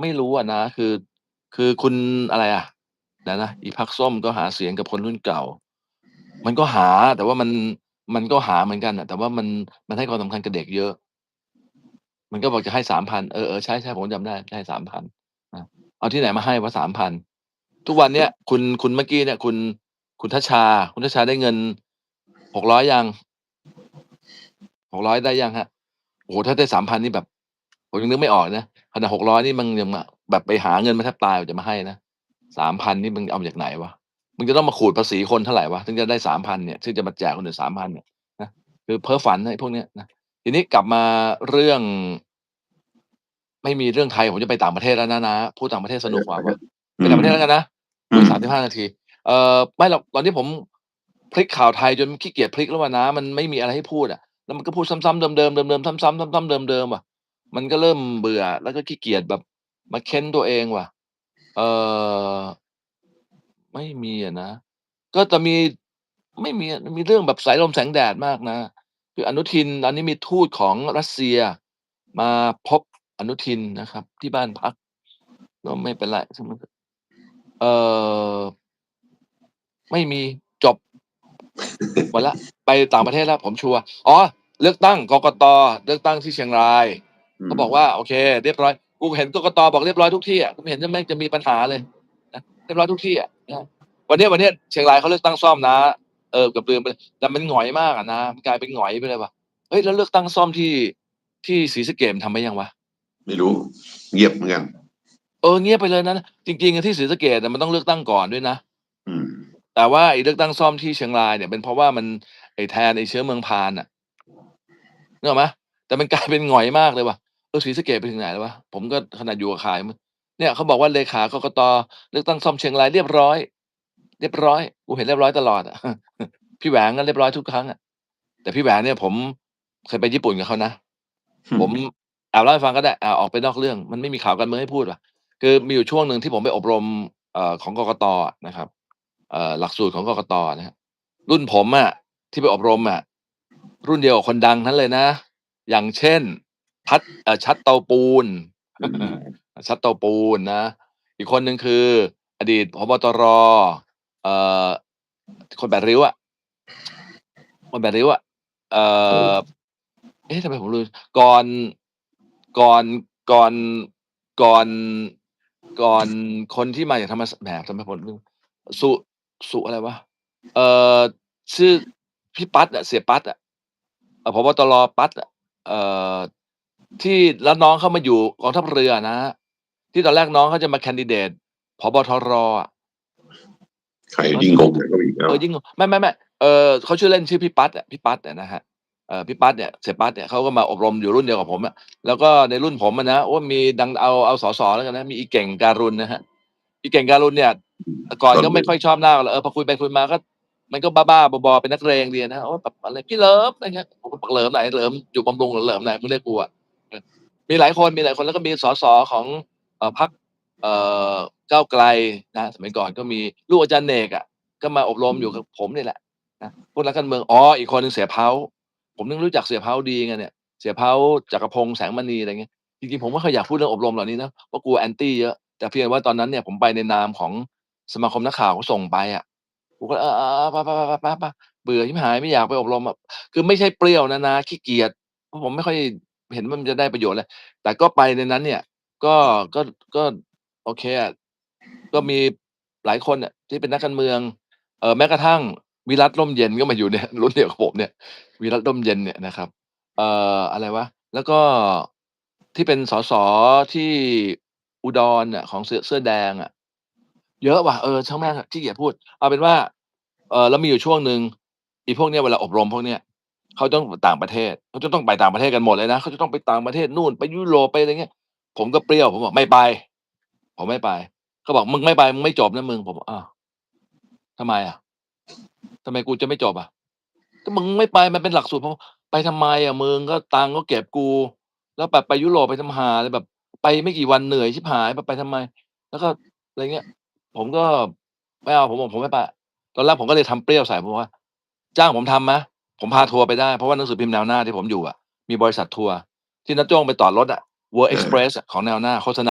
ไม่รู้อะนะ คือ คือคุณอะไรอะเดี๋ยวนะอีพรรคส้มก็หาเสียงกับคนรุ่นเก่า มันก็หา แต่ว่ามันมันก็หาเหมือนกันน่ะ แต่ว่ามันมันให้ความสำคัญกับเด็กเยอะ มันก็บอกจะให้3,000เออๆใช่ๆผมจำได้จะให้3,000อาเอาที่ไหนมาให้วะ3,000ทุกวันเนี้ยคุณคุณเมื่อกี้เนี่ย คุณคุณทัชชา คุณทัชชาได้เงิน600ยัง?600ได้ยังครับ?โอ้โฮถ้าได้3,000นี่แบบ ผมยังนึกไม่ออกนะขนาด600นี่มันยังมาแบบไปหาเงินมาแทบตายกว่าจะมาให้นะ3,000นี่มึงเอามาจากไหนวะ?มึงจะต้องมาขูดภาษีคนเท่าไรวะถึงจะได้3,000เนี่ยซึ่งจะมาแจกคนอื่น3,000เนี่ยนะคือเพ้อฝันนะไอ้พวกเนี้ยนะทีนี้กลับมาเรื่อง ไม่มีเรื่องไทยผมจะไปต่างประเทศแล้วนะน้าพูดต่างประเทศสนุกกว่าว่ะอืไปต่างประเทศมแล้วกันนะอือีกม35นาทีเอ่อไม่หรอกตอนนี้ผมพลิกข่าวไทยจนขี้เกียจพลิกแล้วอะน้ามันไม่มีอะไรให้พูดอะแล้วมันก็พูดซ้ำๆเดิมๆเดิมๆซ้ำๆซ้ำๆเดิมๆอะ มันก็เริ่มเบื่อ แล้วก็ขี้เกียจแบบมาเค้นตัวเองว่ะ เอ่อไม่มีอะนะ ก็จะมีไม่มีมีเรื่องแบบสายลมแสงแดดมากนะ คืออนุทินอันนี้มีทูตของรัสเซีย มาพบอนุทินนะครับ ที่บ้านพักก็ไม่เป็นไรช่างมันเอเออไม่มีจบหมดล้วไปต่างประเทศแล้ว ผมชัวร์อ๋อ เลือกตั้งกกต.เลือกตั้งที่เชียงราย เขามบอกว่าโอเค เรียบร้อยกูเห็นกกต.บอกเรียบร้อยทุกที่อะกูไม่เห็นจะแม่งจะมีปัญหาเลยนะเรียบร้อยทุกที่อะนะวันเนี้ยวันเนี้ยเชียงรายเขาเลือกตั้งซ่อมนะเออเกือบลืมไปเลยแต่มันหงอยมากอะน้ามันกลายเป็นหงอยไปเลยว่ะเฮ้ยแล้วเลือกตั้งซ่อมที่ที่ศรีสะเกษมันทำไปยังวะ?ไม่รู้ เงียบเหมือนกันเออเงียบไปเลยนะจริงๆอะที่ศรีสะเกษอะมันต้องเลือกตั้งก่อนด้วยนะอืมแต่ว่าไอ้เลือกตั้งซ่อมที่เชียงรายเนี่ยเป็นเพราะว่ามันไอ้แทนไอ้เชื้อเมืองพาลน่ะนึกออกไหม?แต่มันกลายเป็นหงอยมากเลยว่ะ เออศรีสะเกษไปถึงไหนแล้ววะ?ผมก็ขนาดอยู่กับข่ายมันเนี่ยเขาบอกว่าเลขากกต.เลือกตั้งซ่อมเชียงรายเรียบร้อย เรียบร้อยกูเห็นเรียบร้อยตลอดอะพี่แหวงก็เรียบร้อยทุกครั้งอะแต่พี่แหวงเนี่ยผมเคยไปญี่ปุ่นกับเขานะ ผมอ่าเล่าให้ฟังก็ได้อ่าออกไปนอกเรื่อง มันไม่มีข่าวการเมืองให้พูดว่ะคือมีอยู่ช่วงหนึ่งที่ผมไปอบรมเอ่อของกกต.อะนะครับเอ่อหลักสูตรของกกต.นะครับรุ่นผมอะที่ไปอบรมอะรุ่นเดียวกับคนดังทั้งนั้นเลยนะ อย่างเช่น พัดเอ่อชัดเตาปูนอืมชัดเตาปูนนะ อีกคนหนึ่งคือ อดีตผบ.ตร.เอ่อคนแปดริ้วอะคนแปดริ้วอะเอ่อเอ๊ะทำไมผมลืมก่อนก่อนก่อนก่อนก่อนคนที่มาจากธรรมสแหมทำไมผมลืมสุสุอะไรวะเอ่อชื่อพี่ปั๊ดอะเสียปั๊ดอะเอ่อผบ.ตร.ปั๊ดอะเอ่อ ที่แล้วน้องเขามาอยู่กองทัพเรืออะน้าที่ตอนแรกน้องเขาจะมาแคนดิเดตผบ.ทร.อะใครน้องยิ่งชื่งองเข้าไปอีกแล้เอวอยิ่งงงไม่ๆๆเอ่อเขาชื่อเล่นชื่อพี่ปั๊ดอะพี่ปั๊ดอะนะครับเอ่อพี่ปั๊ดเนี่ยเสียปั๊ดเนี่ยเขาก็มาอบรมอยู่รุ่นเดียวกับผมอะแล้วก็ในรุ่นผมอะนะโอ้มีดังเอาเอาสส.แล้วกันนะมีอีเก่งการุณนะครับอีเก่งการุณเนี่ยแต่ก่อนก็ไม่ค่อยชอบหน้าหรอกเออพอคุยไปคุยมาก็ มันก็บ้าๆบอๆเป็นนักเลงดีอะนะโอ้แบบอะไรพี่เหลิมอะไรเงี้ยผมก็บอกเหลิมไหนเหลิมอยู่บำรุงเหรอเหลิมไหนมึงเรียกกูอะเออ มีหลายคนมีหลายคนแล้วก็มีสส.ของอพรรคเก้าไกลนะสมัยก่อนก็มีลูกอาจารย์เนกอะก็มาอบรมอยู่กับผมนี่แหละนะพวกนักการเมืองอ๋ออีกคนหนึ่งเสียเพาผมถึงรู้จักเสียเพาดีไงเนี่ยเสียเพาจักรพงษ์แสงมณีอะไรเงี้ยจริงๆผมไม่ค่อยอยากพูดเรื่องอบรมเหล่านี้นะเพราะกลัว Anti เยอะแต่เพียงว่าตอนนั้นเนี่ยผมไปในนามของสมาคมนักข่าวเขาส่งไปอะผมก็เออๆๆไปๆๆๆๆเบื่อชิบหายไม่อยากไปอบรมอะคือไม่ใช่เปรี้ยวนะน้าขี้เกียจเพราะผมไม่ค่อย เห็นว่ามันจะได้ประโยชน์อะไรแต่ก็ไปในนั้น เนี่ย ก็ก็ก็โอเคอะก็มีหลายคนอะที่เป็นนักการเมือง เออแม้กระทั่งวิรัติร่มเย็นก็มาอยู่เนี่ยรุ่นเดียวกับผมเนี่ย วิรัติร่มเย็นเนี่ยนะครับ เอ่ออะไรวะแล้วก็ที่เป็นสส.ที่อุดรอะของเสื้อเสื้อแดงอะเยอะว่ะเออช่างแม่งเถอะขี้เกียจพูด เอาเป็นว่า เออแล้วมีอยู่ช่วงหนึ่งอีพวกเนี้ยเวลาอบรมพวกเนี้ย เขาต้องต่างประเทศเขาจะต้องไปต่างประเทศกันหมดเลยนะเขาจะต้องไปต่างประเทศนู่นไปยุโรปไปอะไรเงี้ย ผมก็เปรี้ยวผมบอกไม่ไป ผมไม่ไปเขาบอกมึงไม่ไปมึงไม่จบนะมึงผมอกอ้าวทำไมอะทำไมกูจะไม่จบอะ?ก็มึงไม่ไปมันเป็นหลักสูตรผมไปทำไมอะมึงก็ตังก็เก็บกู แล้วแบบไปยุโรปไปทำหาอะไรแบบ ไปไม่กี่วันเหนื่อยชิบหายแบบไปทำไม?แล้วก็อะไรเงี้ย ผมก็ไม่เอาผมบอกผมไม่ไปตอนแรกผมก็เลยทำเปรี้ยวใส่ผมว่า จ้างผมทำไหม? ผมพาทัวร์ไปได้เพราะว่าหนังสือพิมพ์แนวหน้าที่ผมอยู่อะมีบริษัททัวร์ที่น้าโจ้งไปต่อรถอะ World เออ Express อะของแนวหน้าโฆษณา